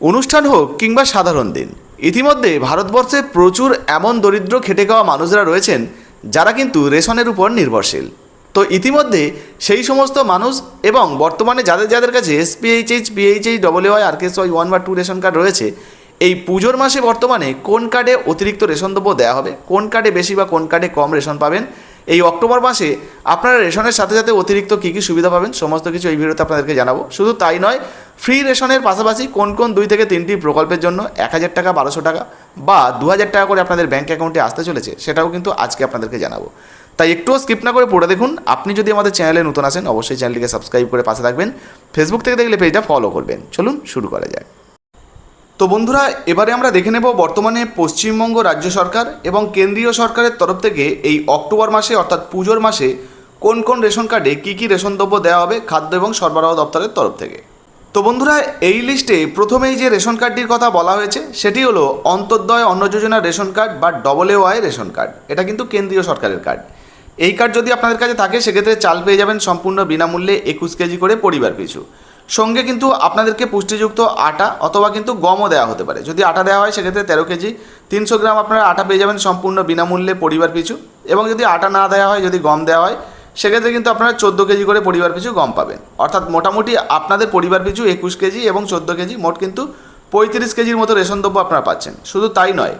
অনুষ্ঠান হোক কিংবা সাধারণ দিন। ইতিমধ্যে ভারতবর্ষে প্রচুর এমন দরিদ্র খেটে খাওয়া মানুষরা রয়েছেন, যারা কিন্তু রেশনের উপর নির্ভরশীল। তো ইতিমধ্যে সেই সমস্ত মানুষ এবং বর্তমানে যাদের যাদের কাছে SPHH PHH WI RKSY one বা টু রেশন কার্ড রয়েছে, এই পুজোর মাসে বর্তমানে কোন কার্ডে অতিরিক্ত রেশন দ্রব্য দেওয়া হবে? কোন কার্ডে বেশি বা কোন কার্ডে কম রেশন পাবেন? এই অক্টোবর মাসে আপনারা রেশনের সাথে সাথে অতিরিক্ত কী কী সুবিধা পাবেন? সমস্ত কিছু এই ভিডিওতে আপনাদেরকে জানাব। শুধু তাই নয় ফ্রি রেশনের পাশাপাশি কোন কোন দুই থেকে তিনটি প্রকল্পের জন্য এক হাজার টাকা, বারোশো টাকা বা দু হাজার টাকা করে আপনাদের ব্যাঙ্ক অ্যাকাউন্টে আসতে চলেছে, সেটাও কিন্তু আজকে আপনাদেরকে জানাব। তাই একটুও স্কিপ না করে পড়ে দেখুন। আপনি যদি আমাদের চ্যানেলে নতুন আসেন, অবশ্যই চ্যানেলটিকে সাবস্ক্রাইব করে পাশে থাকবেন। ফেসবুক থেকে দেখলে পেজটা ফলো করবেন। চলুন শুরু করা যাক। তো বন্ধুরা, এবারে আমরা দেখে নেব বর্তমানে পশ্চিমবঙ্গ রাজ্য সরকার এবং কেন্দ্রীয় সরকারের তরফ থেকে এই অক্টোবর মাসে অর্থাৎ পুজোর মাসে কোন কোন রেশন কার্ডে কী কী রেশন দ্রব্য দেওয়া হবে খাদ্য এবং সরবরাহ দপ্তরের তরফ থেকে। তো বন্ধুরা, এই লিস্টে প্রথমেই যে রেশন কার্ডটির কথা বলা হয়েছে, সেটি হলো অন্তর্দয় অন্ন যোজনা রেশন কার্ড বা ডবল ওয়াই রেশন কার্ড। এটা কিন্তু কেন্দ্রীয় সরকারের কার্ড। এই কার্ড যদি আপনাদের কাছে থাকে, সেক্ষেত্রে চাল পেয়ে যাবেন সম্পূর্ণ বিনামূল্যে একুশ কেজি করে পরিবার পিছু। সঙ্গে কিন্তু আপনাদেরকে পুষ্টিযুক্ত আটা অথবা কিন্তু গমও দেওয়া হতে পারে। যদি আটা দেওয়া হয়, সেক্ষেত্রে তেরো কেজি। তিনশো গ্রাম আপনারা আটা পেয়ে যাবেন সম্পূর্ণ বিনামূল্যে পরিবার পিছু। এবং যদি আটা না দেওয়া হয়, যদি গম দেওয়া হয়, সেক্ষেত্রে কিন্তু আপনারা চোদ্দ কেজি করে পরিবার পিছু গম পাবেন। অর্থাৎ মোটামুটি আপনাদের পরিবার পিছু একুশ কেজি এবং চোদ্দ কেজি মোট কিন্তু পঁয়ত্রিশ কেজির মতো রেশন দ্রব্য আপনারা পাচ্ছেন। শুধু তাই নয়,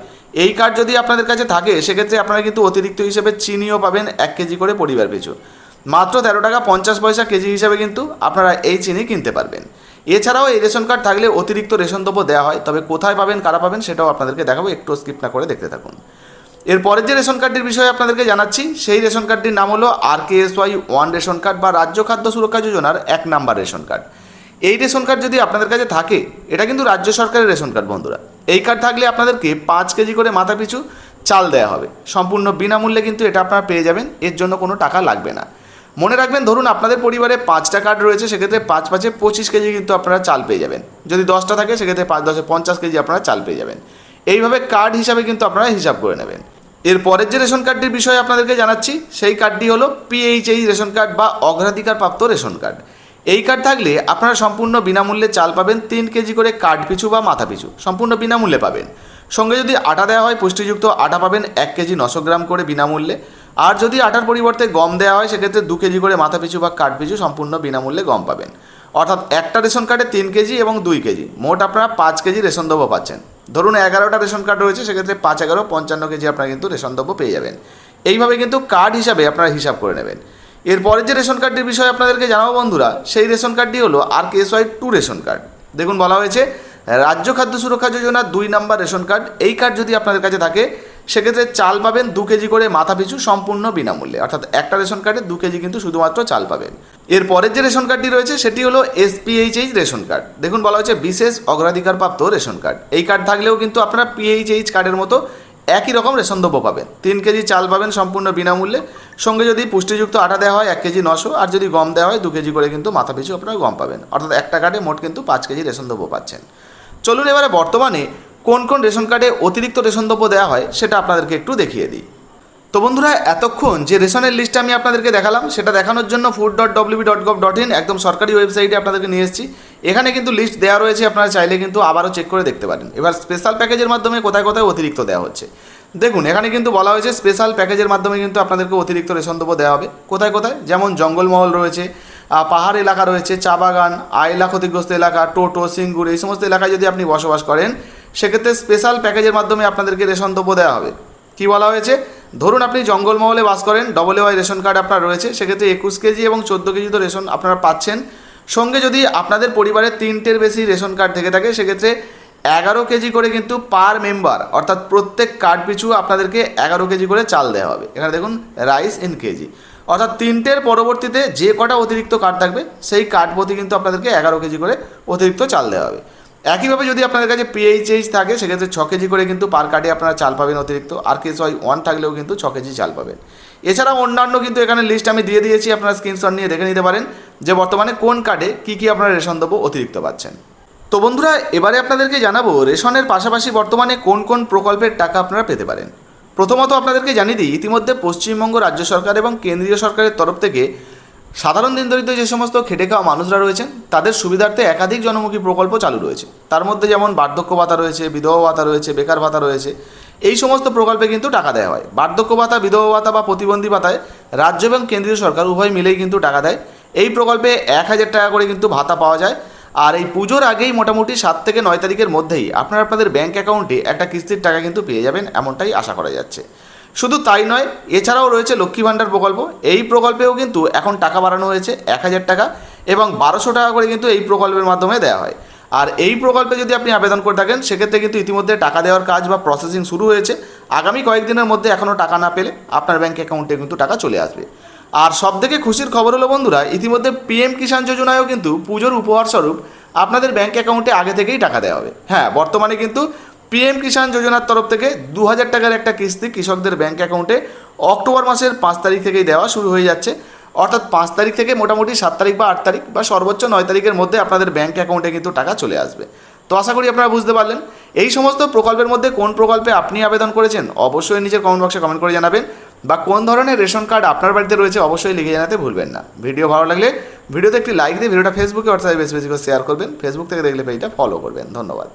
এই কার্ড যদি আপনাদের কাছে থাকে, সেক্ষেত্রে আপনারা কিন্তু অতিরিক্ত হিসেবে চিনিও পাবেন এক কেজি করে পরিবার পিছু। মাত্র তেরো টাকা পঞ্চাশ পয়সা কেজি হিসাবে কিন্তু আপনারা এই চিনি কিনতে পারবেন। এছাড়াও এই রেশন কার্ড থাকলে অতিরিক্ত রেশন দ্রব্য দেওয়া হয়, তবে কোথায় পাবেন, কারা পাবেন সেটাও আপনাদেরকে দেখাবো, একটু স্কিপ না করে দেখতে থাকুন। এরপরের যে রেশন কার্ডটির বিষয়ে আপনাদেরকে জানাচ্ছি, সেই রেশন কার্ডটির নাম হলো R K S Y one ration card বা রাজ্য খাদ্য সুরক্ষা যোজনার এক নাম্বার রেশন কার্ড। এই রেশন কার্ড যদি আপনাদের কাছে থাকে, এটা কিন্তু রাজ্য সরকারের রেশন কার্ড বন্ধুরা। এই কার্ড থাকলে আপনাদেরকে পাঁচ কেজি করে মাথা পিছু চাল দেওয়া হবে। সম্পূর্ণ বিনামূল্যে কিন্তু এটা আপনারা পেয়ে যাবেন, এর জন্য কোনো টাকা লাগবে না। মনে রাখবেন, ধরুন আপনাদের পরিবারে পাঁচটা কার্ড রয়েছে, সেক্ষেত্রে পাঁচ পাঁচে পঁচিশ কেজি কিন্তু আপনারা চাল পেয়ে যাবেন। যদি দশটা থাকে, সেক্ষেত্রে পাঁচ দশে পঞ্চাশ কেজি আপনারা চাল পেয়ে যাবেন। এইভাবে কার্ড হিসাবে কিন্তু আপনারা হিসাব করে নেবেন। এর পরের যে রেশন কার্ডটির বিষয়ে আপনাদেরকে জানাচ্ছি, সেই কার্ডটি হলো পিএইচএই রেশন কার্ড বা অগ্রাধিকারপ্রাপ্ত রেশন কার্ড এই কার্ড থাকলে আপনারা সম্পূর্ণ বিনামূল্যে চাল পাবেন তিন কেজি করে কার্ড পিছু বা মাথা পিছু, সম্পূর্ণ বিনামূল্যে পাবেন। সঙ্গে যদি আটা দেওয়া হয়, পুষ্টিযুক্ত আটা পাবেন এক কেজি নশো গ্রাম করে বিনামূল্যে। আর যদি আটার পরিবর্তে গম দেওয়া হয়, সেক্ষেত্রে দু কেজি করে মাথা পিছু বা কাঠ পিছু সম্পূর্ণ বিনামূল্যে গম পাবেন। অর্থাৎ একটা রেশন কার্ডে তিন কেজি এবং দুই কেজি। মোট আপনারা পাঁচ কেজি রেশন দ্রব্য পাচ্ছেন। ধরুন এগারোটা রেশন কার্ড রয়েছে, সেক্ষেত্রে পাঁচ, এগারো, পঞ্চান্ন কেজি আপনারা কিন্তু রেশন দ্রব্য পেয়ে যাবেন। এইভাবে কিন্তু কার্ড হিসাবে আপনারা হিসাব করে নেবেন। এরপরে যে রেশন কার্ডটির বিষয়ে আপনাদেরকে জানাব বন্ধুরা, সেই রেশন কার্ডটি হলো R K S Y two ration card. দেখুন বলা হয়েছে, রাজ্য খাদ্য সুরক্ষা যোজনার দুই নাম্বার রেশন কার্ড। এই কার্ড যদি আপনাদের কাছে থাকে সেক্ষেত্রে চাল পাবেন দু কেজি করে মাথা পিছু সম্পূর্ণ বিনামূল্যে। অর্থাৎ একটা রেশন কার্ডে দু কেজি কিন্তু শুধুমাত্র চাল পাবেন। এর পরের যে রেশন কার্ডটি রয়েছে, সেটি হলো এসপিএইচএইচ রেশন কার্ড। দেখুন, বলা হয়েছে বিশেষ অগ্রাধিকারপ্রাপ্ত রেশন কার্ড। এই কার্ড থাকলেও কিন্তু আপনারা পিএইচএইচ কার্ডের মতো একই রকম রেশন দ্রব্য পাবেন। তিন কেজি চাল পাবেন সম্পূর্ণ বিনামূল্যে। সঙ্গে যদি পুষ্টিযুক্ত আটা দেওয়া হয়, এক কেজি নশো, আর যদি গম দেওয়া হয়, দু কেজি করে কিন্তু মাথা পিছু আপনারা গম পাবেন। অর্থাৎ একটা কার্ডে মোট কিন্তু পাঁচ কেজি রেশন দ্রব্য পাচ্ছেন। চলুন এবারে বর্তমানে কোন কোন রেশন কার্ডে অতিরিক্ত রেশন দ্রব্য দেওয়া হয় সেটা আপনাদেরকে একটু দেখিয়ে দিই। তো বন্ধুরা, এতক্ষণ যে রেশনের লিস্ট আমি আপনাদেরকে দেখালাম, সেটা দেখানোর জন্য food dot WB dot gov dot in একদম সরকারি ওয়েবসাইটে আপনাদেরকে নিয়ে এসেছি। এখানে কিন্তু লিস্ট দেওয়া রয়েছে, আপনারা চাইলে কিন্তু আবারও চেক করে দেখতে পারেন। এবার স্পেশাল প্যাকেজের মাধ্যমে কোথায় কোথায় অতিরিক্ত দেওয়া হচ্ছে। দেখুন, এখানে কিন্তু বলা হয়েছে স্পেশাল প্যাকেজের মাধ্যমে কিন্তু আপনাদেরকে অতিরিক্ত রেশন দ্রব্য দেওয়া হবে। কোথায় কোথায়? যেমন জঙ্গলমহল রয়েছে পাহাড় এলাকা রয়েছে, চা বাগান, আয়লা ক্ষতিগ্রস্ত এলাকা, টোটো, সিঙ্গুর, এই সমস্ত এলাকায় যদি আপনি বসবাস করেন সেক্ষেত্রে স্পেশাল প্যাকেজের মাধ্যমে আপনাদেরকে রেশন দ্রব্য দেওয়া হবে। কি বলা হয়েছে? ধরুন আপনি জঙ্গলমহলে বাস করেন ডবল ওয়াই রেশন কার্ড আপনার রয়েছে, সেক্ষেত্রে একুশ কেজি এবং চোদ্দ কেজি তো রেশন আপনারা পাচ্ছেন। সঙ্গে যদি আপনাদের পরিবারের তিনটের বেশি রেশন কার্ড থেকে থাকে, সেক্ষেত্রে এগারো কেজি করে কিন্তু পার মেম্বার অর্থাৎ প্রত্যেক কার্ড পিছু আপনাদেরকে এগারো কেজি করে চাল দেওয়া হবে। এখানে দেখুন রাইস ইন কেজি। অর্থাৎ তিনটের পরবর্তীতে যে কটা অতিরিক্ত কার্ড থাকবে, সেই কার্ড প্রতি কিন্তু আপনাদেরকে এগারো কেজি করে অতিরিক্ত চাল দেওয়া হবে। একইভাবে যদি আপনাদের কাছে পিএইচএইচ থাকে, সেক্ষেত্রে ছ কেজি করে কিন্তু পার কার্ডে আপনারা চাল পাবেন অতিরিক্ত। আর কেস ওয়াই ওয়ান থাকলেও কিন্তু ছ কেজি চাল পাবেন। এছাড়াও অন্যান্য কিন্তু এখানে লিস্ট আমি দিয়ে দিয়েছি, আপনারা স্ক্রিনশট নিয়ে দেখে নিতে পারেন যে বর্তমানে কোন কার্ডে কী কী আপনারা রেশন দেবো অতিরিক্ত পাচ্ছেন। তো বন্ধুরা, এবারে আপনাদেরকে জানাব রেশনের পাশাপাশি বর্তমানে কোন কোন প্রকল্পের টাকা আপনারা পেতে পারেন। প্রথমত আপনাদেরকে জানিয়ে দিই, ইতিমধ্যে পশ্চিমবঙ্গ রাজ্য সরকার এবং কেন্দ্রীয় সরকারের তরফ থেকে সাধারণ দিন দরিদ্র যে সমস্ত খেটে খাওয়া মানুষরা রয়েছেন, তাদের সুবিধার্থে একাধিক জনমুখী প্রকল্প চালু রয়েছে। তার মধ্যে যেমন বার্ধক্য ভাতা রয়েছে, বিধবা ভাতা রয়েছে, বেকার ভাতা রয়েছে, এই সমস্ত প্রকল্পে কিন্তু টাকা দেওয়া হয়। বার্ধক্য ভাতা, বিধবা ভাতা বা প্রতিবন্ধী ভাতায় রাজ্য এবং কেন্দ্রীয় সরকার উভয় মিলেই কিন্তু টাকা দেয়। এই প্রকল্পে এক হাজার টাকা করে কিন্তু ভাতা পাওয়া যায়। আর এই পুজোর আগেই মোটামুটি সাত থেকে নয় তারিখের মধ্যেই আপনারা আপনাদের ব্যাঙ্ক অ্যাকাউন্টে একটা কিস্তির টাকা কিন্তু পেয়ে যাবেন, এমনটাই আশা করা যাচ্ছে। শুধু তাই নয়, এছাড়াও রয়েছে লক্ষ্মী ভাণ্ডার প্রকল্প। এই প্রকল্পেও কিন্তু এখন টাকা বাড়ানো হয়েছে এক হাজার টাকা এবং বারোশো টাকা করে কিন্তু এই প্রকল্পের মাধ্যমে দেওয়া হয়। আর এই প্রকল্পে যদি আপনি আবেদন করে থাকেন, সেক্ষেত্রে কিন্তু ইতিমধ্যে টাকা দেওয়ার কাজ বা প্রসেসিং শুরু হয়েছে। আগামী কয়েকদিনের মধ্যে এখনও টাকা না পেলে আপনার ব্যাঙ্ক অ্যাকাউন্টে কিন্তু টাকা চলে আসবে। আর সবথেকে খুশির খবর হলো বন্ধুরা, ইতিমধ্যে পিএম কিষাণ যোজনায়ও কিন্তু পুজোর উপহার স্বরূপ আপনাদের ব্যাঙ্ক অ্যাকাউন্টে আগে থেকেই টাকা দেওয়া হবে। হ্যাঁ বর্তমানে কিন্তু পিএম কিষাণ যোজনার তরফ থেকে দু হাজার টাকার একটা কিস্তি কৃষকদের ব্যাঙ্ক অ্যাকাউন্টে অক্টোবর মাসের পাঁচ তারিখ থেকেই দেওয়া শুরু হয়ে যাচ্ছে। অর্থাৎ পাঁচ তারিখ থেকে মোটামুটি সাত তারিখ বা আট তারিখ বা সর্বোচ্চ নয় তারিখের মধ্যে আপনাদের ব্যাঙ্ক অ্যাকাউন্টে কিন্তু টাকা চলে আসবে। তো আশা করি আপনারা বুঝতে পারলেন। এই সমস্ত প্রকল্পের মধ্যে কোন প্রকল্পে আপনি আবেদন করেছেন অবশ্যই নিজের কমেন্ট বক্সে কমেন্ট করে জানাবেন। বা কোন ধরনের রেশন কার্ড আপনার বাড়িতে রয়েছে অবশ্যই লিখে জানাতে ভুলবেন না। ভিডিও ভালো লাগলে ভিডিওতে একটি লাইক দিয়ে ভিডিওটা ফেসবুকে হোয়াটসঅ্যাপে বেশি বেশি করে শেয়ার করবেন। ফেসবুক থেকে দেখলে পেজটা ফলো করবেন। ধন্যবাদ।